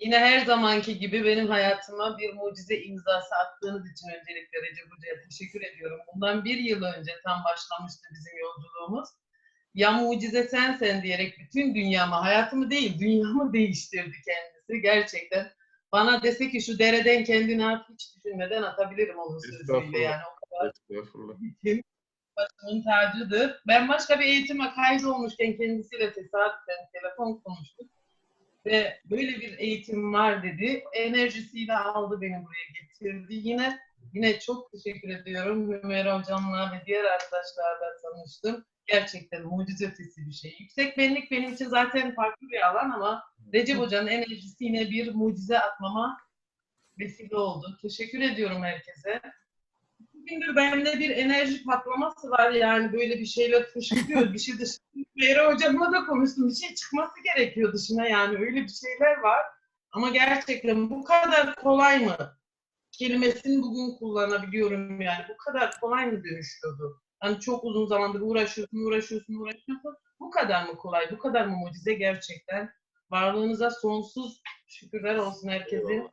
Yine her zamanki gibi benim hayatıma bir mucize imzası attığınız için öncelikle Recep Hoca'ya teşekkür ediyorum. Bundan bir yıl önce tam başlamıştı bizim yolculuğumuz. Ya mucize sensen diyerek bütün dünyamı, hayatımı değil dünyamı değiştirdi kendisi. Gerçekten bana dese ki şu dereden kendini at hiç düşünmeden atabilirim onun sözüyle yani. O kadar Estağfurullah. başımın tacıdır. Ben başka bir eğitime kaydolmuşken kendisiyle tesadüfen telefon konuştuk. Ve böyle bir eğitim var dedi. Enerjisiyle aldı beni buraya getirdi. Yine yine çok teşekkür ediyorum. Hümeyra hocamla ve diğer arkadaşlarla tanıştım. Gerçekten mucize ötesi bir şey. Yüksek benlik benim için zaten farklı bir alan ama Recep Hoca'nın enerjisi yine bir mucize atmama vesile oldu. Teşekkür ediyorum herkese. Bugündür bende bir enerji patlaması var yani böyle bir şeyler fışkırıyor. bir şey dışında. Meyra hocamla da konuştum. Bir şey çıkması gerekiyor dışına yani öyle bir şeyler var. Ama gerçekten bu kadar kolay mı? Kelimesini bugün kullanabiliyorum yani. Bu kadar kolay mı dönüşüyordu? Hani çok uzun zamandır uğraşıyorsun, uğraşıyorsun, uğraşıyorsun. Bu kadar mı kolay? Bu kadar mı mucize gerçekten? Varlığınıza sonsuz şükürler olsun herkesin.